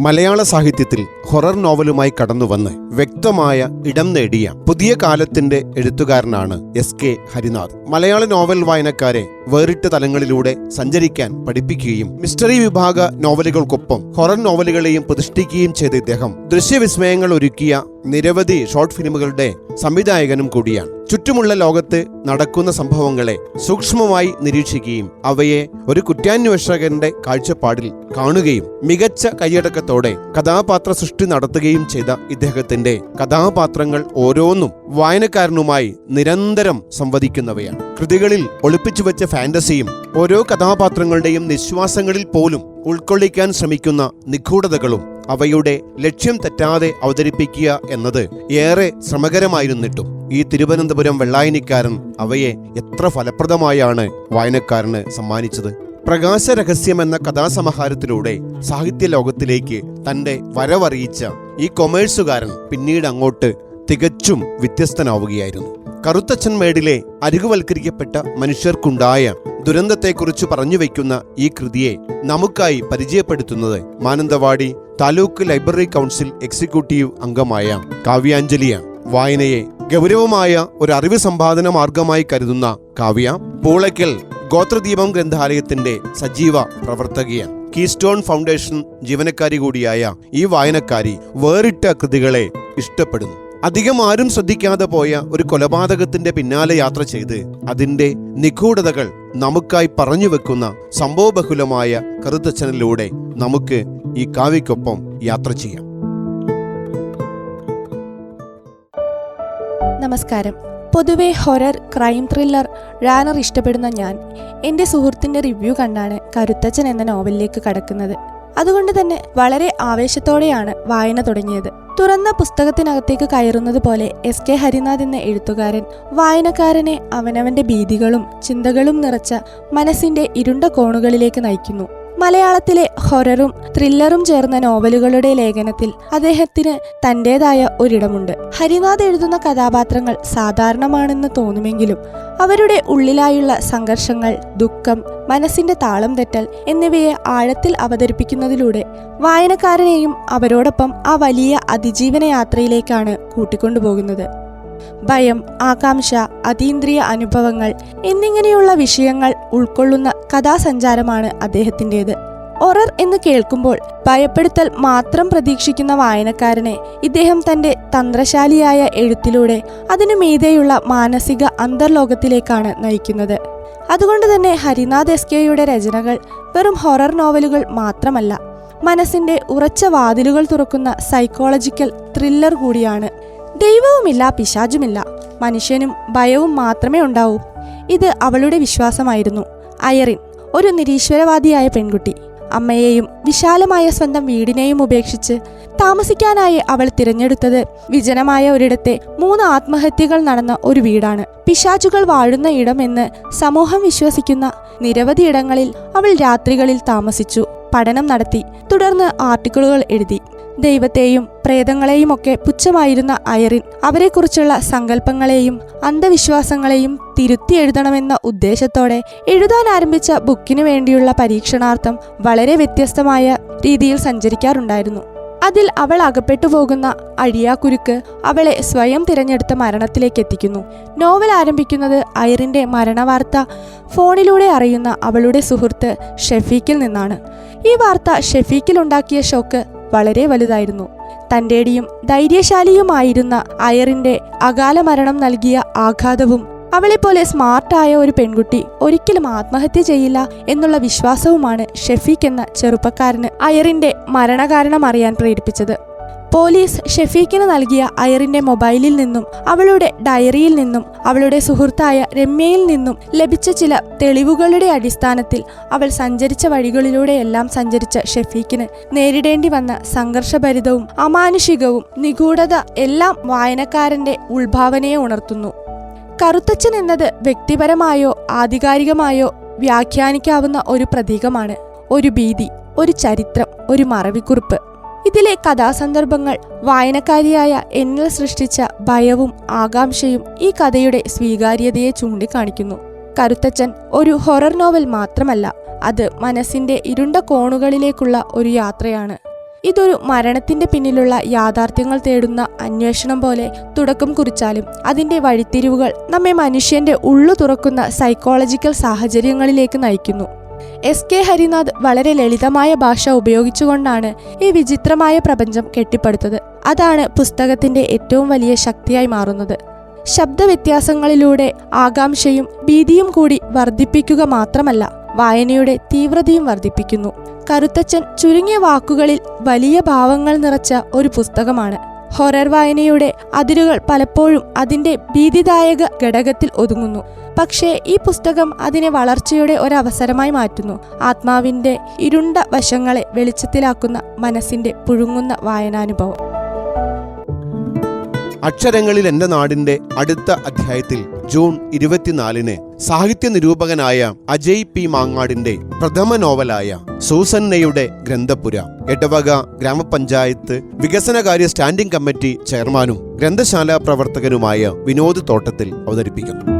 മലയാള സാഹിത്യത്തിൽ ഹൊറർ നോവലുമായി കടന്നുവന്ന് വ്യക്തമായ ഇടം നേടിയ പുതിയ കാലത്തിന്റെ എഴുത്തുകാരനാണ് എസ് കെ ഹരിനാഥ്. മലയാള നോവൽ വായനക്കാരെ വേറിട്ട തലങ്ങളിലൂടെ സഞ്ചരിക്കാൻ പഠിപ്പിക്കുകയും മിസ്റ്ററി വിഭാഗ നോവലുകൾക്കൊപ്പം ഹൊറർ നോവലുകളെയും പ്രതിഷ്ഠിക്കുകയും ചെയ്ത ഇദ്ദേഹം ദൃശ്യവിസ്മയങ്ങൾ ഒരുക്കിയ നിരവധി ഷോർട്ട് ഫിലിമുകളുടെ സംവിധായകനും കൂടിയാണ്. ചുറ്റുമുള്ള ലോകത്ത് നടക്കുന്ന സംഭവങ്ങളെ സൂക്ഷ്മമായി നിരീക്ഷിക്കുകയും അവയെ ഒരു കുറ്റാന്വേഷകന്റെ കാഴ്ചപ്പാടിൽ കാണുകയും മികച്ച കൈയടക്കത്തോടെ കഥാപാത്ര സൃഷ്ടി നടത്തുകയും ചെയ്ത ഇദ്ദേഹത്തിന്റെ കഥാപാത്രങ്ങൾ ഓരോന്നും വായനക്കാരനുമായി നിരന്തരം സംവദിക്കുന്നവയാണ്. കൃതികളിൽ ഒളിപ്പിച്ചു വെച്ച ഫാന്റസിയും ഓരോ കഥാപാത്രങ്ങളുടെയും നിശ്വാസങ്ങളിൽ പോലും ഉൾക്കൊള്ളിക്കാൻ ശ്രമിക്കുന്ന നിഗൂഢതകളും അവയുടെ ലക്ഷ്യം തെറ്റാതെ അവതരിപ്പിക്കുക എന്നത് ഏറെ ശ്രമകരമായിരുന്നിട്ടും. ഈ തിരുവനന്തപുരം വെള്ളായനിക്കാരൻ അവയെ എത്ര ഫലപ്രദമായാണ് വായനക്കാരന് സമ്മാനിച്ചത്? പ്രകാശ രഹസ്യം എന്ന കഥാസമാഹാരത്തിലൂടെ സാഹിത്യ ലോകത്തിലേക്ക് തന്റെ വരവറിയിച്ച ഈ കൊമേഴ്സുകാരൻ പിന്നീട് അങ്ങോട്ട് തികച്ചും വ്യത്യസ്തനാവുകയായിരുന്നു. കറുത്തച്ഛൻ മേടിലെ അരികുവൽക്കരിക്കപ്പെട്ട മനുഷ്യർക്കുണ്ടായ ദുരന്തത്തെക്കുറിച്ച് പറഞ്ഞു വയ്ക്കുന്ന ഈ കൃതിയെ നമുക്കായി പരിചയപ്പെടുത്തുന്നത് Mananthavady taluk library council executive അംഗമായ കാവ്യാഞ്ജലിയാണ്. വായനയെ ഗൗരവമായ ഒരു അറിവ് സമ്പാദന മാർഗമായി കരുതുന്ന കാവ്യ പൂളയ്ക്കൽ ഗോത്രദീപം ഗ്രന്ഥാലയത്തിന്റെ സജീവ പ്രവർത്തകയാണ്. കീസ്റ്റോൺ ഫൗണ്ടേഷൻ ജീവനക്കാരി കൂടിയായ ഈ വായനക്കാരി വേറിട്ട കൃതികളെ ഇഷ്ടപ്പെടുന്നു. അധികം ആരും ശ്രദ്ധിക്കാതെ പോയ ഒരു കൊലപാതകത്തിന്റെ പിന്നാലെ യാത്ര ചെയ്ത് അതിന്റെ നിഗൂഢതകൾ നമുക്കായി പറഞ്ഞു വെക്കുന്ന സംഭവബഹുലമായ കറുത്തച്ഛനിലൂടെ നമുക്ക് ഈ കാവ്യക്കൊപ്പം യാത്ര ചെയ്യാം. നമസ്കാരം. പൊതുവെ ഹൊറർ ക്രൈം ത്രില്ലർ റാനർ ഇഷ്ടപ്പെടുന്ന ഞാൻ എന്റെ സുഹൃത്തിന്റെ റിവ്യൂ കണ്ടാണ് കരുത്തച്ഛൻ എന്ന നോവലിലേക്ക് കടക്കുന്നത്. അതുകൊണ്ട് തന്നെ വളരെ ആവേശത്തോടെയാണ് വായന തുടങ്ങിയത്. തുറന്ന പുസ്തകത്തിനകത്തേക്ക് കയറുന്നത് പോലെ എസ് കെ ഹരിനാഥ് എന്ന എഴുത്തുകാരൻ വായനക്കാരനെ അവനവന്റെ ഭീതികളും ചിന്തകളും നിറച്ച മനസ്സിന്റെ ഇരുണ്ട കോണുകളിലേക്ക് നയിക്കുന്നു. മലയാളത്തിലെ ഹൊററും ത്രില്ലറും ചേർന്ന നോവലുകളുടെ ലേഖനത്തിൽ അദ്ദേഹത്തിന് തന്റേതായ ഒരിടമുണ്ട്. ഹരിനാഥ് എഴുതുന്ന കഥാപാത്രങ്ങൾ സാധാരണമാണെന്ന് തോന്നുമെങ്കിലും അവരുടെ ഉള്ളിലായുള്ള സംഘർഷങ്ങൾ ദുഃഖം മനസ്സിന്റെ താളം തെറ്റൽ എന്നിവയെ ആഴത്തിൽ അവതരിപ്പിക്കുന്നതിലൂടെ വായനക്കാരനെയും അവരോടൊപ്പം ആ വലിയ അതിജീവന യാത്രയിലേക്കാണ് കൂട്ടിക്കൊണ്ടുപോകുന്നത്. ഭയം ആകാംക്ഷ അതീന്ദ്രിയ അനുഭവങ്ങൾ എന്നിങ്ങനെയുള്ള വിഷയങ്ങൾ ഉൾക്കൊള്ളുന്ന കഥാസഞ്ചാരമാണ് അദ്ദേഹത്തിന്റെത്. ഒറർ എന്ന് കേൾക്കുമ്പോൾ ഭയപ്പെടുത്തൽ മാത്രം പ്രതീക്ഷിക്കുന്ന വായനക്കാരനെ ഇദ്ദേഹം തന്റെ തന്ത്രശാലിയായ എഴുത്തിലൂടെ അതിനു മീതെയുള്ള മാനസിക അന്തർലോകത്തിലേക്കാണ് നയിക്കുന്നത്. അതുകൊണ്ട് തന്നെ ഹരിനാഥ് എസ് കെയുടെ രചനകൾ വെറും ഹൊറർ നോവലുകൾ മാത്രമല്ല മനസ്സിന്റെ ഉറച്ച വാതിലുകൾ തുറക്കുന്ന സൈക്കോളജിക്കൽ ത്രില്ലർ കൂടിയാണ് ദൈവവുമില്ല പിശാചുമില്ല. മനുഷ്യനും ഭയവും മാത്രമേ ഉണ്ടാവൂ. ഇത് അവളുടെ വിശ്വാസമായിരുന്നു. അയറിൻ ഒരു നിരീശ്വരവാദിയായ പെൺകുട്ടി. അമ്മയെയും വിശാലമായ സ്വന്തം വീടിനെയും ഉപേക്ഷിച്ച് താമസിക്കാനായി അവൾ തിരഞ്ഞെടുത്തത് വിജനമായ ഒരിടത്തെ മൂന്ന് ആത്മഹത്യകൾ നടന്ന ഒരു വീടാണ്. പിശാചുകൾ വാഴുന്ന ഇടമെന്ന് സമൂഹം വിശ്വസിക്കുന്ന നിരവധി ഇടങ്ങളിൽ അവൾ രാത്രികളിൽ താമസിച്ചു പഠനം നടത്തി തുടർന്ന് ആർട്ടിക്കിളുകൾ എഴുതി. ദൈവത്തെയും പ്രേതങ്ങളെയും ഒക്കെ പുച്ഛമായിരുന്ന അയറിൻ അവരെക്കുറിച്ചുള്ള സങ്കല്പങ്ങളെയും അന്ധവിശ്വാസങ്ങളെയും തിരുത്തി എഴുതണമെന്ന ഉദ്ദേശത്തോടെ എഴുതാൻ ആരംഭിച്ച ബുക്കിനു വേണ്ടിയുള്ള പരീക്ഷണാർത്ഥം വളരെ വ്യത്യസ്തമായ രീതിയിൽ സഞ്ചരിക്കാറുണ്ടായിരുന്നു. അതിൽ അവൾ അകപ്പെട്ടു പോകുന്ന അഴിയാക്കുരുക്ക് അവളെ സ്വയം തിരഞ്ഞെടുത്ത മരണത്തിലേക്ക് എത്തിക്കുന്നു. നോവൽ ആരംഭിക്കുന്നത് അയറിന്റെ മരണവാർത്ത ഫോണിലൂടെ അറിയുന്ന അവളുടെ സുഹൃത്ത് ഷെഫീക്കിൽ നിന്നാണ്. ഈ വാർത്ത ഷെഫീക്കിൽ ഉണ്ടാക്കിയ ഷോക്ക് വളരെ വലുതായിരുന്നു. തന്റെടിയും ധൈര്യശാലിയുമായിരുന്ന അയറിന്റെ അകാല മരണം നൽകിയ ആഘാതവും അവളെപ്പോലെ സ്മാർട്ടായ ഒരു പെൺകുട്ടി ഒരിക്കലും ആത്മഹത്യ ചെയ്യില്ല എന്നുള്ള വിശ്വാസവുമാണ് ഷെഫീഖ് എന്ന ചെറുപ്പക്കാരന് അയറിന്റെ മരണകാരണം അറിയാൻ പ്രേരിപ്പിച്ചത്. പോലീസ് ഷെഫീഖിന് നൽകിയ അയറിന്റെ മൊബൈലിൽ നിന്നും അവളുടെ ഡയറിയിൽ നിന്നും അവളുടെ സുഹൃത്തായ രമ്യയിൽ നിന്നും ലഭിച്ച ചില തെളിവുകളുടെ അടിസ്ഥാനത്തിൽ അവൾ സഞ്ചരിച്ച വഴികളിലൂടെയെല്ലാം സഞ്ചരിച്ച ഷെഫീഖിന് നേരിടേണ്ടി വന്ന സംഘർഷഭരിതവും അമാനുഷികവും നിഗൂഢത എല്ലാം വായനക്കാരന്റെ ഉൾഭാവനയെ ഉണർത്തുന്നു. കറുത്തച്ഛൻ എന്നത് വ്യക്തിപരമായോ ആധികാരികമായോ വ്യാഖ്യാനിക്കാവുന്ന ഒരു പ്രതീകമാണ് ഒരു ഭീതി ഒരു ചരിത്രം ഒരു മറവിക്കുറിപ്പ്. ഇതിലെ കഥാസന്ദർഭങ്ങൾ വായനക്കാരിയായ എന്നിൽ സൃഷ്ടിച്ച ഭയവും ആകാംക്ഷയും ഈ കഥയുടെ സ്വീകാര്യതയെ ചൂണ്ടിക്കാണിക്കുന്നു. കരുത്തച്ഛൻ ഒരു ഹൊറർ നോവൽ മാത്രമല്ല അത് മനസ്സിന്റെ ഇരുണ്ട കോണുകളിലേക്കുള്ള ഒരു യാത്രയാണ്. ഇതൊരു മരണത്തിന്റെ പിന്നിലുള്ള യാഥാർത്ഥ്യങ്ങൾ തേടുന്ന അന്വേഷണം പോലെ തുടക്കം കുറിച്ചാലും അതിന്റെ വഴിത്തിരിവുകൾ നമ്മെ മനുഷ്യന്റെ ഉള്ളു തുറക്കുന്ന സൈക്കോളജിക്കൽ സാഹചര്യങ്ങളിലേക്ക് നയിക്കുന്നു. എസ് കെ ഹരിനാഥ് വളരെ ലളിതമായ ഭാഷ ഉപയോഗിച്ചുകൊണ്ടാണ് ഈ വിചിത്രമായ പ്രപഞ്ചം കെട്ടിപ്പടുത്തത്. അതാണ് പുസ്തകത്തിന്റെ ഏറ്റവും വലിയ ശക്തിയായി മാറുന്നത്. ശബ്ദവ്യത്യാസങ്ങളിലൂടെ ആകാംക്ഷയും ഭീതിയും കൂടി വർദ്ധിപ്പിക്കുക മാത്രമല്ല വായനയുടെ തീവ്രതയും വർദ്ധിപ്പിക്കുന്നു. കറുത്തച്ഛൻ ചുരുങ്ങിയ വാക്കുകളിൽ വലിയ ഭാവങ്ങൾ നിറച്ച ഒരു പുസ്തകമാണ്. ഹൊറർ വായനയുടെ അതിരുകൾ പലപ്പോഴും അതിന്റെ ഭീതിദായക ഘടകത്തിൽ ഒതുങ്ങുന്നു. പക്ഷേ ഈ പുസ്തകം അതിനെ വളർച്ചയുടെ ഒരവസരമായി മാറ്റുന്നു. ആത്മാവിന്റെ ഇരുണ്ട വശങ്ങളെ വെളിച്ചത്തിലാക്കുന്ന മനസ്സിന്റെ പുഴുങ്ങുന്ന വായനാനുഭവം. അക്ഷരങ്ങളിൽ എന്റെ നാടിന്റെ അടുത്ത അധ്യായത്തിൽ ജൂൺ ഇരുപത്തിനാലിന് സാഹിത്യ നിരൂപകനായ അജയ് പി മാങ്ങാടിന്റെ പ്രഥമ നോവലായ സൂസന്നയുടെ ഗ്രന്ഥപുര എടവക ഗ്രാമപഞ്ചായത്ത് വികസനകാര്യ സ്റ്റാൻഡിംഗ് കമ്മിറ്റി ചെയർമാനും ഗ്രന്ഥശാല പ്രവർത്തകനുമായ വിനോദ് തോട്ടത്തിൽ അവതരിപ്പിക്കുന്നു.